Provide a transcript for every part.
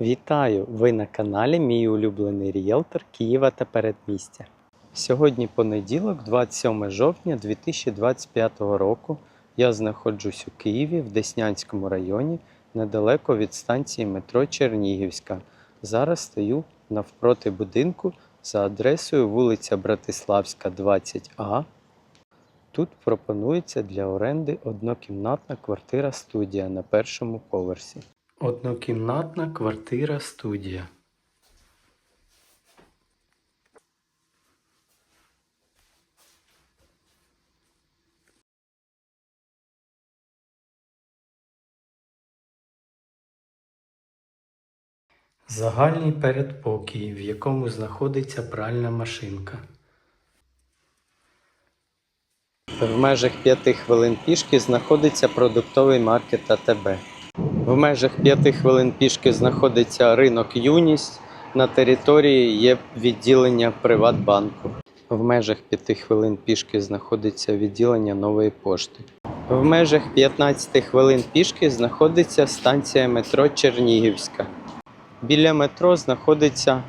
Вітаю! Ви на каналі Мій улюблений ріелтор Києва та передмістя. Сьогодні понеділок, 27 жовтня 2025 року. Я знаходжусь у Києві в Деснянському районі, недалеко від станції метро Чернігівська. Зараз стою навпроти будинку за адресою вулиця Братиславська, 20А. Тут пропонується для оренди однокімнатна квартира студія на першому поверсі. Однокімнатна квартира студія. Загальний передпокій, в якому знаходиться пральна машинка. В межах 5 хвилин пішки знаходиться продуктовий маркет АТБ. В межах 5 хвилин пішки знаходиться ринок Юність. На території є відділення Приватбанку. В межах 5 хвилин пішки знаходиться відділення нової пошти. В межах 15 хвилин пішки знаходиться станція метро Чернігівська. Біля метро знаходиться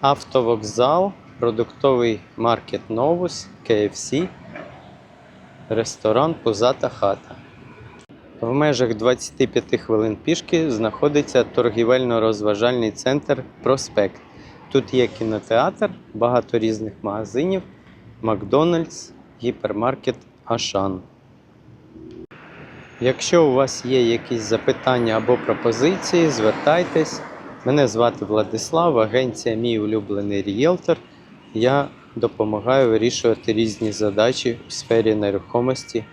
автовокзал, продуктовий маркет Новус, KFC, ресторан Пузата хата. В межах 25 хвилин пішки знаходиться торгівельно-розважальний центр Проспект. Тут є кінотеатр, багато різних магазинів, Макдональдс, гіпермаркет Ашан. Якщо у вас є якісь запитання або пропозиції, звертайтесь. Мене звати Владислав, агенція Мій улюблений ріелтор. Я допомагаю вирішувати різні задачі у сфері нерухомості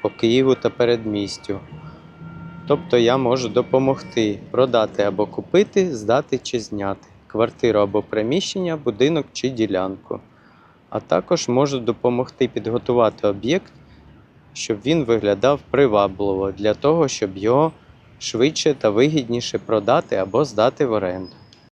по Києву та передмістю. Тобто я можу допомогти продати або купити, здати чи зняти квартиру або приміщення, будинок чи ділянку. А також можу допомогти підготувати об'єкт, щоб він виглядав привабливо для того, щоб його швидше та вигідніше продати або здати в оренду.